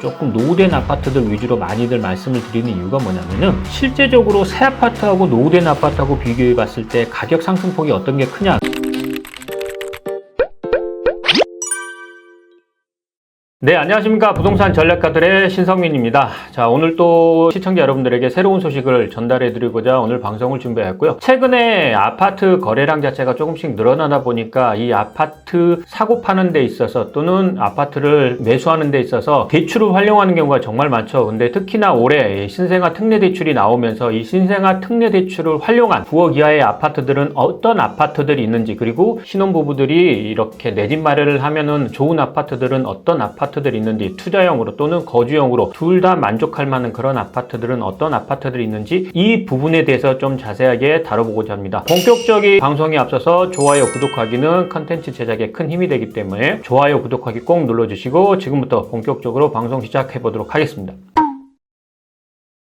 조금 노후된 아파트들 위주로 많이들 말씀을 드리는 이유가 뭐냐면은 실제적으로 새 아파트하고 노후된 아파트하고 비교해 봤을 때 가격 상승폭이 어떤 게 크냐 네, 안녕하십니까. 부동산 전략가들의 신성민입니다. 자, 오늘 또 시청자 여러분들에게 새로운 소식을 전달해 드리고자 오늘 방송을 준비했고요. 최근에 아파트 거래량 자체가 조금씩 늘어나다 보니까 이 아파트 사고 파는 데 있어서 또는 아파트를 매수하는 데 있어서 대출을 활용하는 경우가 정말 많죠. 근데 특히나 올해 신생아 특례 대출이 나오면서 이 신생아 특례 대출을 활용한 9억 이하의 아파트들은 어떤 아파트들이 있는지 그리고 신혼부부들이 이렇게 내 집 마련을 하면은 좋은 아파트들은 어떤 아파트 들이 있는지 투자형으로 또는 거주형으로 둘 다 만족할 만한 그런 아파트들은 어떤 아파트들이 있는지 이 부분에 대해서 좀 자세하게 다뤄보고자 합니다. 본격적인 방송에 앞서서 좋아요, 구독하기는 컨텐츠 제작에 큰 힘이 되기 때문에 좋아요, 구독하기 꼭 눌러주시고 지금부터 본격적으로 방송 시작해 보도록 하겠습니다.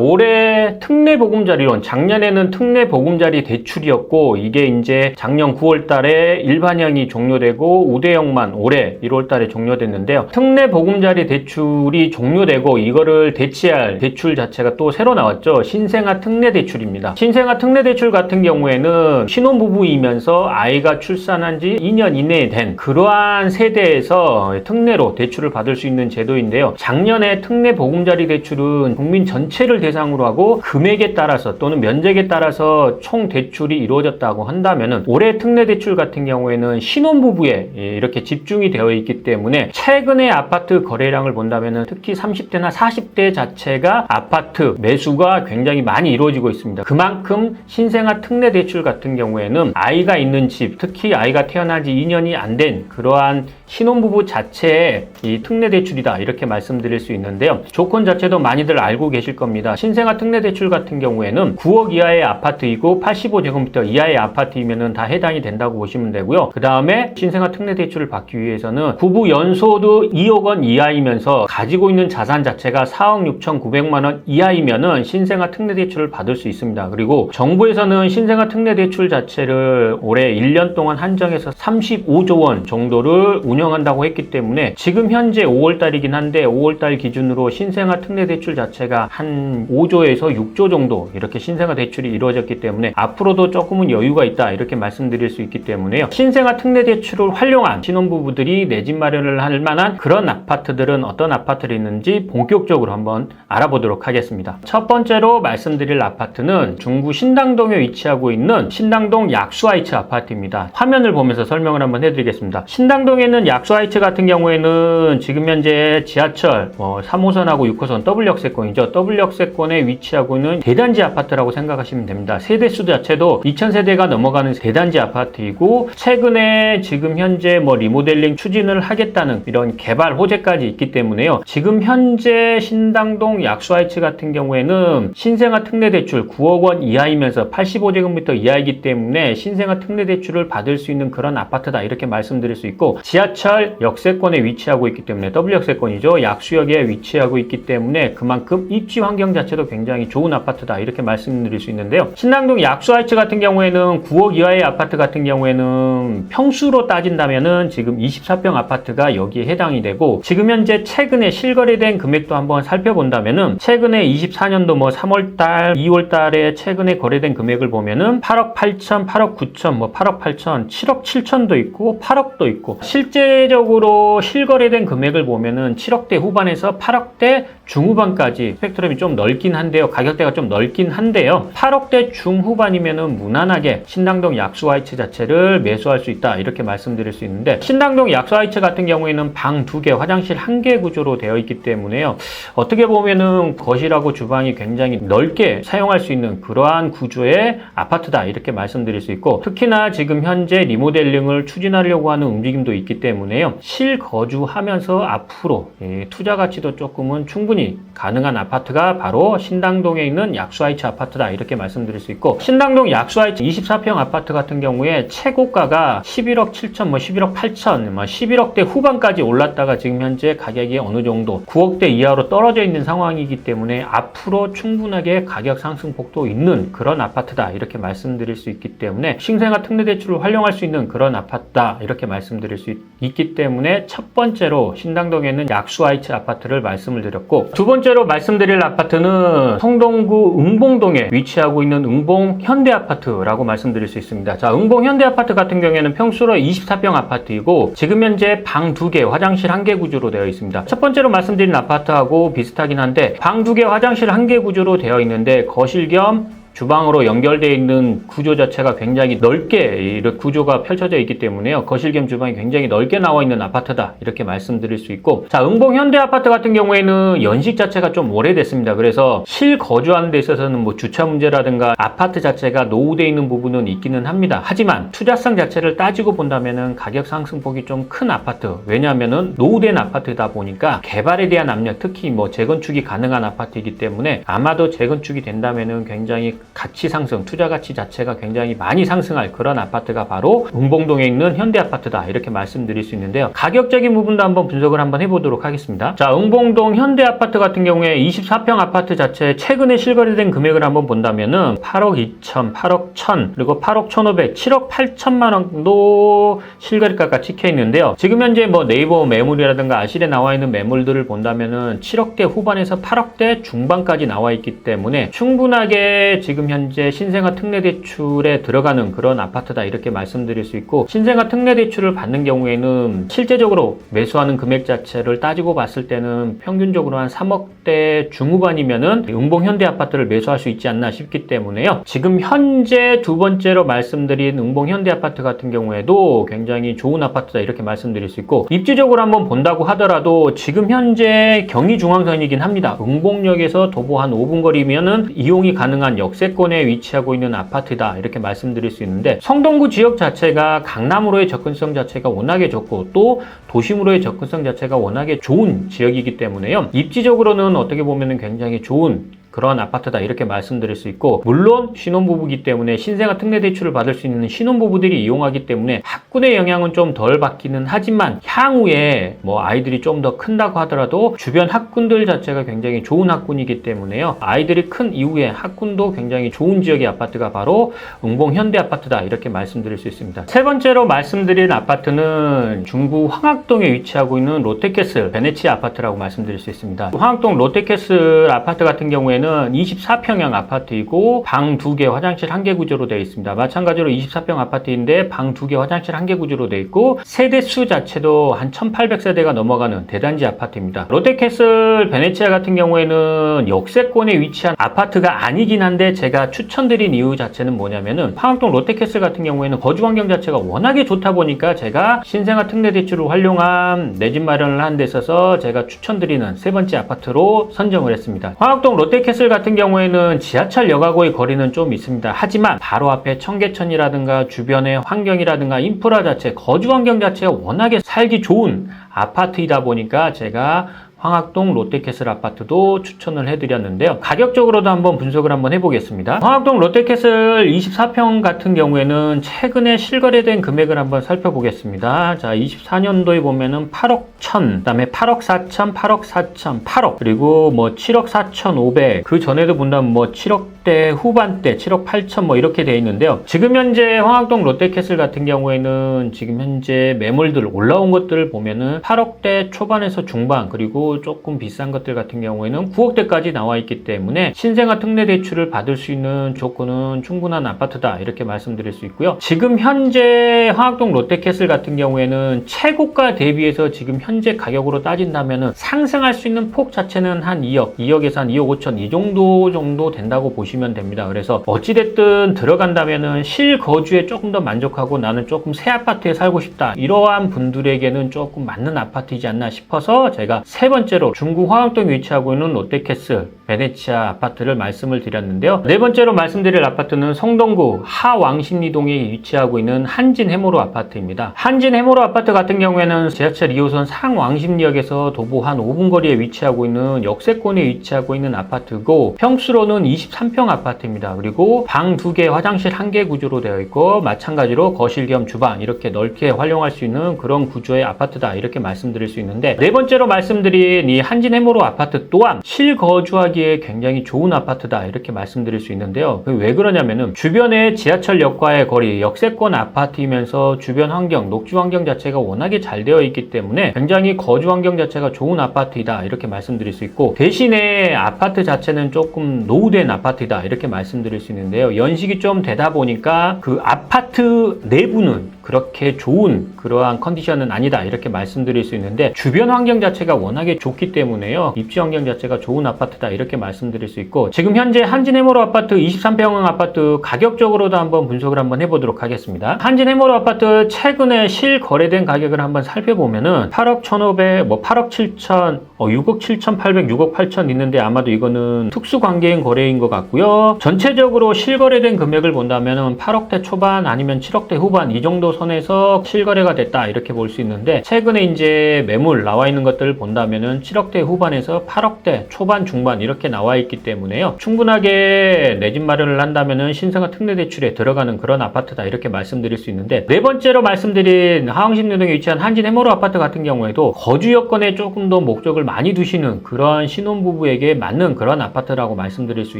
올해 특례 보금자리론 작년에는 특례 보금자리 대출이었고 이게 이제 작년 9월 달에 일반형이 종료되고 우대형만 올해 1월 달에 종료됐는데요. 특례 보금자리 대출이 종료되고 이거를 대체할 대출 자체가 또 새로 나왔죠. 신생아 특례 대출입니다. 신생아 특례 대출 같은 경우에는 신혼부부이면서 아이가 출산한 지 2년 이내에 된 그러한 세대에서 특례로 대출을 받을 수 있는 제도인데요. 작년에 특례 보금자리 대출은 국민 전체를 대상 으로 하고 금액에 따라서 또는 면적에 따라서 총 대출이 이루어졌다고 한다면은 올해 특례 대출 같은 경우에는 신혼부부에 예, 이렇게 집중이 되어 있기 때문에 최근에 아파트 거래량을 본다면은 특히 30대나 40대 자체가 아파트 매수가 굉장히 많이 이루어지고 있습니다. 그만큼 신생아 특례 대출 같은 경우에는 아이가 있는 집, 특히 아이가 태어난 지 2년이 안 된 그러한 신혼부부 자체의 이 특례 대출이다 이렇게 말씀드릴 수 있는데요. 조건 자체도 많이들 알고 계실 겁니다. 신생아 특례 대출 같은 경우에는 9억 이하의 아파트이고 85제곱미터 이하의 아파트이면은 다 해당이 된다고 보시면 되고요. 그 다음에 신생아 특례 대출을 받기 위해서는 부부 연소도 2억 원 이하이면서 가지고 있는 자산 자체가 4억 6천9백만 원 이하이면은 신생아 특례 대출을 받을 수 있습니다. 그리고 정부에서는 신생아 특례 대출 자체를 올해 1년 동안 한정해서 35조 원 정도를 운 영한다고 했기 때문에 지금 현재 5월 달이긴 한데 5월 달 기준으로 신생아 특례 대출 자체가 한 5조에서 6조 정도 이렇게 신생아 대출이 이루어졌기 때문에 앞으로도 조금은 여유가 있다 이렇게 말씀드릴 수 있기 때문에요. 신생아 특례 대출을 활용한 신혼부부들이 내 집 마련을 할 만한 그런 아파트들은 어떤 아파트들이 있는지 본격적으로 한번 알아보도록 하겠습니다. 첫 번째로 말씀드릴 아파트는 중구 신당동에 위치하고 있는 신당동 약수하이츠 아파트입니다. 화면을 보면서 설명을 한번 해드리겠습니다. 신당동에 있는 약수하이츠 같은 경우에는 지금 현재 지하철 뭐 3호선하고 6호선 W역세권이죠. W역세권에 위치하고 있는 대단지 아파트라고 생각하시면 됩니다. 세대수 자체도 2000세대가 넘어가는 대단지 아파트이고 최근에 지금 현재 뭐 리모델링 추진을 하겠다는 이런 개발 호재까지 있기 때문에요. 지금 현재 신당동 약수하이츠 같은 경우에는 신생아 특례 대출 9억 원 이하이면서 85제곱미터 이하이기 때문에 신생아 특례 대출을 받을 수 있는 그런 아파트다 이렇게 말씀드릴 수 있고 지하철 역세권에 위치하고 있기 때문에 W역세권이죠. 약수역에 위치하고 있기 때문에 그만큼 입지 환경 자체도 굉장히 좋은 아파트다 이렇게 말씀드릴 수 있는데요. 신당동 약수하이츠 같은 경우에는 9억 이하의 아파트 같은 경우에는 평수로 따진다면은 지금 24평 아파트가 여기에 해당이 되고 지금 현재 최근에 실거래된 금액도 한번 살펴본다면은 최근에 24년도 뭐 3월달, 2월달에 최근에 거래된 금액을 보면은 8억 8천, 8억 9천, 뭐 8억 8천, 7억 7천도 있고 8억도 있고 실제 적으로 실거래된 금액을 보면은 7억대 후반에서 8억대 중후반까지 스펙트럼이 좀 넓긴 한데요. 가격대가 좀 넓긴 한데요. 8억대 중후반이면은 무난하게 신당동 약수하이츠 자체를 매수할 수 있다. 이렇게 말씀드릴 수 있는데 신당동 약수하이츠 같은 경우에는 방 두 개, 화장실 한 개 구조로 되어 있기 때문에요. 어떻게 보면은 거실하고 주방이 굉장히 넓게 사용할 수 있는 그러한 구조의 아파트다. 이렇게 말씀드릴 수 있고 특히나 지금 현재 리모델링을 추진하려고 하는 움직임도 있기 때문에요. 실거주하면서 앞으로 예, 투자 가치도 조금은 충분히 충분히 가능한 아파트가 바로 신당동에 있는 약수하이츠 아파트다. 이렇게 말씀드릴 수 있고 신당동 약수하이츠 24평 아파트 같은 경우에 최고가가 11억 7천, 뭐 11억 8천, 뭐 11억대 후반까지 올랐다가 지금 현재 가격이 어느 정도 9억대 이하로 떨어져 있는 상황이기 때문에 앞으로 충분하게 가격 상승폭도 있는 그런 아파트다. 이렇게 말씀드릴 수 있기 때문에 신생아 특례 대출을 활용할 수 있는 그런 아파트다. 이렇게 말씀드릴 수 있, 있기 때문에 첫 번째로 신당동에 있는 약수하이츠 아파트를 말씀을 드렸고 두 번째 로 말씀드릴 아파트는 성동구 응봉동에 위치하고 있는 응봉 현대 아파트라고 말씀드릴 수 있습니다. 자, 응봉 현대 아파트 같은 경우에는 평수로 24평 아파트이고 지금 현재 방두 개, 화장실 한개 구조로 되어 있습니다. 첫 번째로 말씀드린 아파트하고 비슷하긴 한데 방두 개, 화장실 한개 구조로 되어 있는데 거실 겸 주방으로 연결되어 있는 구조 자체가 굉장히 넓게 이렇게 구조가 펼쳐져 있기 때문에요. 거실 겸 주방이 굉장히 넓게 나와 있는 아파트다. 이렇게 말씀드릴 수 있고. 자, 응봉 현대 아파트 같은 경우에는 연식 자체가 좀 오래됐습니다. 그래서 실 거주하는 데 있어서는 뭐 주차 문제라든가 아파트 자체가 노후되어 있는 부분은 있기는 합니다. 하지만 투자성 자체를 따지고 본다면은 가격 상승폭이 좀 큰 아파트. 왜냐하면은 노후된 아파트다 보니까 개발에 대한 압력, 특히 뭐 재건축이 가능한 아파트이기 때문에 아마도 재건축이 된다면은 굉장히 가치 상승, 투자 가치 자체가 굉장히 많이 상승할 그런 아파트가 바로 응봉동에 있는 현대 아파트다. 이렇게 말씀드릴 수 있는데요. 가격적인 부분도 한번 분석을 한번 해보도록 하겠습니다. 자, 응봉동 현대 아파트 같은 경우에 24평 아파트 자체 최근에 실거래된 금액을 한번 본다면은 8억 2천, 8억 1천, 그리고 8억 1,500, 7억 8천만 원도 실거래가가 찍혀 있는데요. 지금 현재 뭐 네이버 매물이라든가 아실에 나와 있는 매물들을 본다면은 7억대 후반에서 8억대 중반까지 나와 있기 때문에 충분하게 지금 현재 신생아 특례 대출에 들어가는 그런 아파트다 이렇게 말씀드릴 수 있고 신생아 특례 대출을 받는 경우에는 실제적으로 매수하는 금액 자체를 따지고 봤을 때는 평균적으로 한 3억대 중후반이면은 응봉 현대 아파트를 매수할 수 있지 않나 싶기 때문에요. 지금 현재 두 번째로 말씀드린 응봉 현대 아파트 같은 경우에도 굉장히 좋은 아파트다 이렇게 말씀드릴 수 있고 입지적으로 한번 본다고 하더라도 지금 현재 경의 중앙선이긴 합니다. 응봉역에서 도보 한 5분 거리면은 이용이 가능한 역 세권에 위치하고 있는 아파트다 이렇게 말씀드릴 수 있는데 성동구 지역 자체가 강남으로의 접근성 자체가 워낙에 좋고 또 도심으로의 접근성 자체가 워낙에 좋은 지역이기 때문에요. 입지적으로는 어떻게 보면 굉장히 좋은 그런 아파트다 이렇게 말씀드릴 수 있고 물론 신혼부부기 때문에 신생아 특례 대출을 받을 수 있는 신혼부부들이 이용하기 때문에 학군의 영향은 좀 덜 받기는 하지만 향후에 뭐 아이들이 좀 더 큰다고 하더라도 주변 학군들 자체가 굉장히 좋은 학군이기 때문에요. 아이들이 큰 이후에 학군도 굉장히 좋은 지역의 아파트가 바로 응봉 현대 아파트다 이렇게 말씀드릴 수 있습니다. 세 번째로 말씀드릴 아파트는 중구 황학동에 위치하고 있는 롯데캐슬 베네치아 아파트라고 말씀드릴 수 있습니다. 황학동 롯데캐슬 아파트 같은 경우에는 24평형 아파트이고 방두 개, 화장실 한개 구조로 되어 있습니다. 마찬가지로 24평 아파트인데 방두 개, 화장실 한개 구조로 되어 있고 세대 수 자체도 한 1800세대가 넘어가는 대단지 아파트입니다. 롯데캐슬 베네치아 같은 경우에는 역세권에 위치한 아파트가 아니긴 한데 제가 추천드린 이유 자체는 뭐냐면은 황학동 롯데캐슬 같은 경우에는 거주 환경 자체가 워낙에 좋다 보니까 제가 신생아 특례 대출을 활용한 내 집 마련을 하는 데 있어서 제가 추천드리는 세 번째 아파트로 선정을 했습니다. 황학동 롯데 캐슬 같은 경우에는 지하철 역하고의 거리는 좀 있습니다. 하지만 바로 앞에 청계천이라든가 주변의 환경이라든가 인프라 자체, 거주 환경 자체가 워낙에 살기 좋은 아파트이다 보니까 제가 황학동 롯데캐슬 아파트도 추천을 해드렸는데요. 가격적으로도 한번 분석을 한번 해보겠습니다. 황학동 롯데캐슬 24평 같은 경우에는 최근에 실거래된 금액을 한번 살펴보겠습니다. 자, 24년도에 보면은 8억 1천, 그 다음에 8억 4천, 8억 4천, 8억, 그리고 뭐 7억 4천 5백, 그 전에도 본다면 뭐 7억 대 후반대, 7억 8천 뭐 이렇게 돼 있는데요. 지금 현재 황학동 롯데캐슬 같은 경우에는 지금 현재 매물들 올라온 것들을 보면은 8억대 초반에서 중반, 그리고 조금 비싼 것들 같은 경우에는 9억대까지 나와 있기 때문에 신생아 특례 대출을 받을 수 있는 조건은 충분한 아파트다 이렇게 말씀드릴 수 있고요. 지금 현재 황학동 롯데캐슬 같은 경우에는 최고가 대비해서 지금 현재 가격으로 따진다면은 상승할 수 있는 폭 자체는 한 2억, 2억에서 한 2억 5천 이 정도 정도 된다고 보시면 보시면 됩니다. 그래서 어찌됐든 들어간다면은 실거주에 조금 더 만족하고 나는 조금 새 아파트에 살고 싶다. 이러한 분들에게는 조금 맞는 아파트이지 않나 싶어서 제가 세 번째로 중구 화암동에 위치하고 있는 롯데캐슬 베네치아 아파트를 말씀을 드렸는데요. 네 번째로 말씀드릴 아파트는 성동구 하왕십리동에 위치하고 있는 한진 해모로 아파트입니다. 한진 해모로 아파트 같은 경우에는 지하철 2호선 상왕십리역에서 도보 한 5분 거리에 위치하고 있는 역세권에 위치하고 있는 아파트고 평수로는 23평 아파트입니다. 그리고 방 2개, 화장실 1개 구조로 되어 있고 마찬가지로 거실 겸 주방 이렇게 넓게 활용할 수 있는 그런 구조의 아파트다 이렇게 말씀드릴 수 있는데 네 번째로 말씀드린 이 한진 해모로 아파트 또한 실거주하기에 굉장히 좋은 아파트다 이렇게 말씀드릴 수 있는데요. 그왜 그러냐면은 주변에 지하철역과의 거리, 역세권 아파트이면서 주변 환경, 녹지 환경 자체가 워낙에 잘 되어 있기 때문에 굉장히 거주 환경 자체가 좋은 아파트이다 이렇게 말씀드릴 수 있고 대신에 아파트 자체는 조금 노후된 아파트이다 이렇게 말씀드릴 수 있는데요. 연식이 좀 되다 보니까 그 아파트 내부는 그렇게 좋은 그러한 컨디션은 아니다 이렇게 말씀드릴 수 있는데 주변 환경 자체가 워낙에 좋기 때문에요. 입지 환경 자체가 좋은 아파트다 이렇게 말씀드릴 수 있고 지금 현재 한진 해모로 아파트 23평형 아파트 가격적으로도 한번 분석을 한번 해보도록 하겠습니다. 한진 해모로 아파트 최근에 실거래된 가격을 한번 살펴보면은 8억 1,500, 뭐 8억 7천, 어, 6억 7,800, 6억 8천 있는데 아마도 이거는 특수 관계인 거래인 것 같고요. 전체적으로 실거래된 금액을 본다면은 8억대 초반 아니면 7억대 후반 이 정도 선에서 실거래가 됐다 이렇게 볼 수 있는데 최근에 이제 매물 나와 있는 것들을 본다면은 7억대 후반에서 8억대 초반 중반 이렇게 나와 있기 때문에요. 충분하게 내 집 마련을 한다면은 신생아 특례 대출에 들어가는 그런 아파트다 이렇게 말씀드릴 수 있는데 네 번째로 말씀드린 하왕신노동에 위치한 한진 해모로 아파트 같은 경우에도 거주 여건에 조금 더 목적을 많이 두시는 그런 신혼부부에게 맞는 그런 아파트라고 말씀드릴 수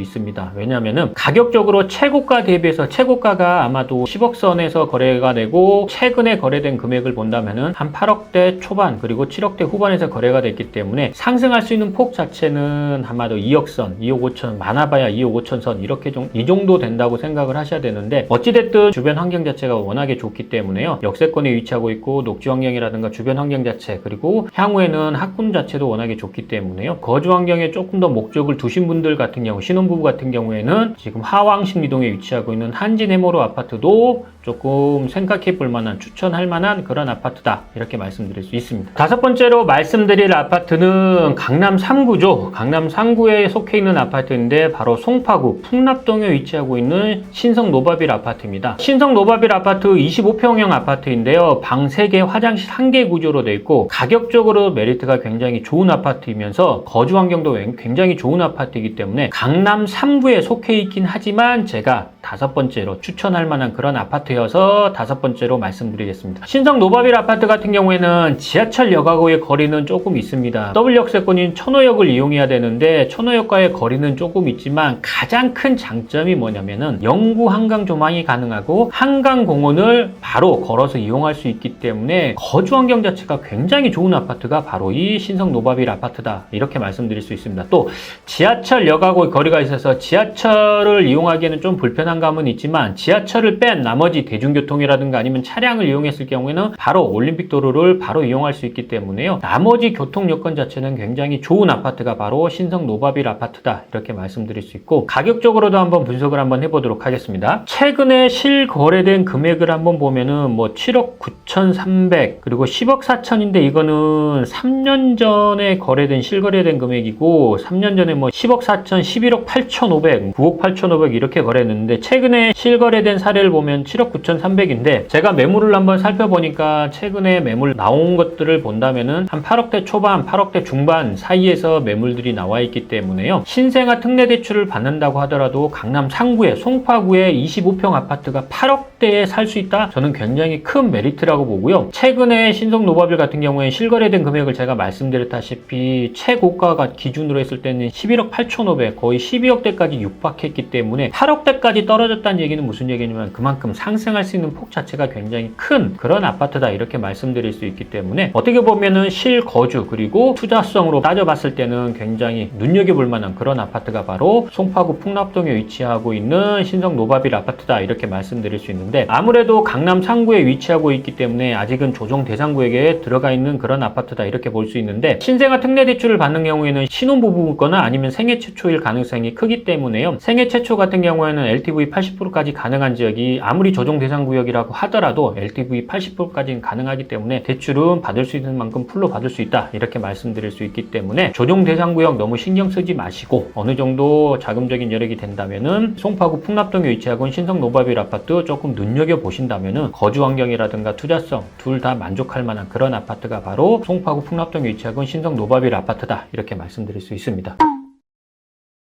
있습니다. 왜냐면은 가격적으로 최고가 대비해서 최고가가 아마도 10억 선에서 거래가 되고 최근에 거래된 금액을 본다면은 한 8억대 초반 그리고 7억대 후반에서 거래가 됐기 때문에 상승할 수 있는 폭 자체는 아마도 2억 선, 2억 5천 많아봐야 2억 5천 선 이렇게 좀 이 정도 된다고 생각을 하셔야 되는데 어찌됐든 주변 환경 자체가 워낙에 좋기 때문에요. 역세권에 위치하고 있고 녹지 환경이라든가 주변 환경 자체 그리고 향후에는 학군 자체도 워낙에 좋기 때문에요. 거주 환경에 조금 더 목적을 두신 분들 같은 경우 신혼부부 같은 경우에는 지금 하왕신리동에 위치하고 있는 한진 해모로 아파트도 조금 생각해 볼 만한 추천할 만한 그런 아파트다. 이렇게 말씀드릴 수 있습니다. 다섯 번째로 말씀드릴 아파트는 강남 3구죠. 강남 3구에 속해 있는 아파트인데 바로 송파구 풍납동에 위치하고 있는 신성 노바빌 아파트입니다. 신성 노바빌 아파트 25평형 아파트인데요. 방 3개 화장실 1개 구조로 되어 있고 가격적으로 메리트가 굉장히 좋은 아파트이면서 거주 환경도 굉장히 좋은 아파트이기 때문에 강남 3구에 속해 있긴 하지만 제가 다섯 번째로 추천할 만한 그런 아파트여서 다섯 번째로 말씀드리겠습니다. 신성 노바빌 아파트 같은 경우에는 지하철역하고의 거리는 조금 있습니다. W역세권인 천호역을 이용해야 되는데 천호역과의 거리는 조금 있지만 가장 큰 장점이 뭐냐면은 영구 한강 조망이 가능하고 한강공원을 바로 걸어서 이용할 수 있기 때문에 거주 환경 자체가 굉장히 좋은 아파트가 바로 이 신성 노바빌 아파트다 이렇게 말씀드릴 수 있습니다. 또 지하철역하고 거리가 있어서 지하철을 이용하기에는 좀 불편한 감은 있지만 지하철을 뺀 나머지 대중교통이라든가 아니면 차량을 이용했을 경우에는 바로 올림픽 도로를 바로 이용할 수 있기 때문에요. 나머지 교통 여건 자체는 굉장히 좋은 아파트가 바로 신성 노바빌 아파트다 이렇게 말씀드릴 수 있고 가격적으로도 한번 분석을 한번 해보도록 하겠습니다. 최근에 실거래된 금액을 한번 보면은 뭐 7억 9,300 그리고 10억 4천인데 이거는 3년 전에 거래된 실거래된 금액이고 3년 전에 뭐 10억 4천, 11억 8,500, 9억 8,500 이렇게 거래했는데 최근에 실거래된 사례를 보면 7억 9,300인데 제가 매물을 한번 살펴보니까 최근에 매물 나온 것들을 본다면은 한 8억대 초반, 8억대 중반 사이에서 매물들이 나와 있기 때문에요. 신생아 특례 대출을 받는다고 하더라도 강남 상구에 송파구에 25평 아파트가 8억대에 살 수 있다? 저는 굉장히 큰 메리트라고 보고요. 최근에 신성 노바빌 같은 경우에 실거래된 금액을 제가 말씀드렸다시피 최고가가 기준으로 했을 때는 11억 8,500 거의 12억대까지 육박했기 때문에 8억대까지 떨어졌다는 얘기는 무슨 얘기냐면 그만큼 상승할 수 있는 폭 자체가 굉장히 큰 그런 아파트다 이렇게 말씀드릴 수 있기 때문에 어떻게 보면은 실거주 그리고 투자성으로 따져봤을 때는 굉장히 눈여겨볼 만한 그런 아파트가 바로 송파구 풍납동에 위치하고 있는 신성 노바빌 아파트다 이렇게 말씀드릴 수 있는데 아무래도 강남 상구에 위치하고 있기 때문에 아직은 조정 대상구역에 들어가 있는 그런 아파트다 이렇게 볼 수 있는데 신생아 특례 대출을 받는 경우에는 신혼부부거나 아니면 생애 최초일 가능성이 크기 때문에요. 생애 최초 같은 경우에는 LTV 80%까지 가능한 지역이 아무리 조정 대상 구역이라고 하더라도 LTV 80%까지는 가능하기 때문에 대출은 받을 수 있는 만큼 풀로 받을 수 있다 이렇게 말씀드릴 수 있기 때문에 조정 대상 구역 너무 신경 쓰지 마시고 어느 정도 자금적인 여력이 된다면은 송파구 풍납동에 위치하고 신성 노바빌 아파트 조금 눈여겨 보신다면은 거주 환경이라든가 투자성 둘 다 만족할 만한 그런 아파트가 바로 송파구 풍납동에 위치하고 신성 노바빌 아파트다 이렇게 말씀드릴 수 있습니다.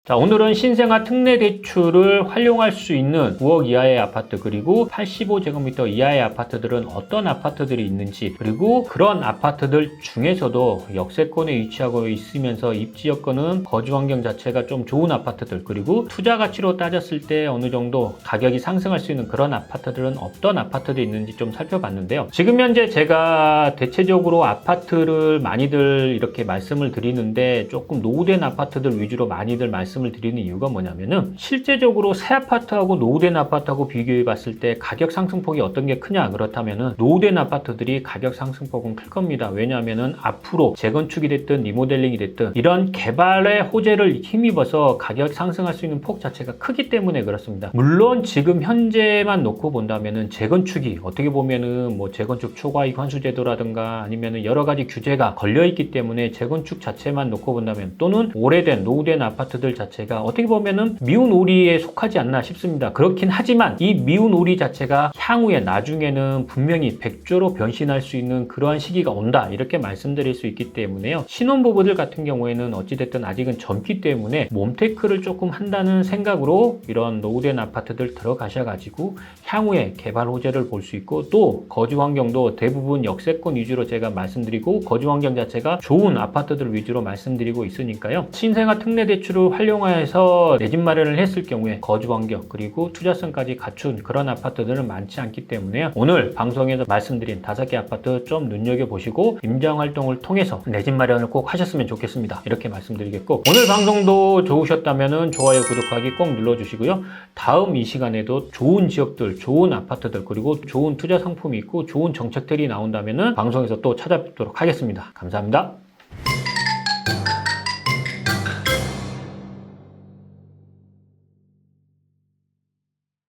자, 오늘은 신생아 특례 대출을 활용할 수 있는 9억 이하의 아파트 그리고 85제곱미터 이하의 아파트들은 어떤 아파트들이 있는지 그리고 그런 아파트들 중에서도 역세권에 위치하고 있으면서 입지 여건은 거주 환경 자체가 좀 좋은 아파트들 그리고 투자 가치로 따졌을 때 어느 정도 가격이 상승할 수 있는 그런 아파트들은 어떤 아파트들이 있는지 좀 살펴봤는데요. 지금 현재 제가 대체적으로 아파트를 많이들 이렇게 말씀을 드리는데 조금 노후된 아파트들 위주로 많이들 말씀 을 드리는 이유가 뭐냐면은 실제적으로 새 아파트하고 노후된 아파트하고 비교해 봤을 때 가격 상승폭이 어떤 게 크냐 그렇다면은 노후된 아파트들이 가격 상승폭은 클 겁니다. 왜냐하면은 앞으로 재건축이 됐든 리모델링이 됐든 이런 개발의 호재를 힘입어서 가격 상승할 수 있는 폭 자체가 크기 때문에 그렇습니다. 물론 지금 현재만 놓고 본다면은 재건축이 어떻게 보면은 뭐 재건축 초과이익 환수 제도라든가 아니면은 여러 가지 규제가 걸려 있기 때문에 재건축 자체만 놓고 본다면 또는 오래된 노후된 아파트들 자체 가 어떻게 보면은 미운 오리에 속하지 않나 싶습니다. 그렇긴 하지만 이 미운 오리 자체가 향후에 나중에는 분명히 백조로 변신할 수 있는 그러한 시기가 온다 이렇게 말씀드릴 수 있기 때문에요. 신혼부부들 같은 경우에는 어찌됐든 아직은 젊기 때문에 몸테크를 조금 한다는 생각으로 이런 노후된 아파트들 들어가셔가지고 향후에 개발 호재를 볼 수 있고 또 거주 환경도 대부분 역세권 위주로 제가 말씀드리고 거주 환경 자체가 좋은 아파트들 위주로 말씀드리고 있으니까요. 신생아 특례 대출을 활용 하여서 내 집 마련을 했을 경우에 거주 환경 그리고 투자성까지 갖춘 그런 아파트들은 많지 않기 때문에요. 오늘 방송에서 말씀드린 다섯 개 아파트 좀 눈여겨 보시고 임장 활동을 통해서 내 집 마련을 꼭 하셨으면 좋겠습니다. 이렇게 말씀드리겠고 오늘 방송도 좋으셨다면 좋아요 구독하기 꼭 눌러주시고요. 다음 이 시간에도 좋은 지역들, 좋은 아파트들 그리고 좋은 투자 상품이 있고 좋은 정책들이 나온다면 방송에서 또 찾아뵙도록 하겠습니다. 감사합니다.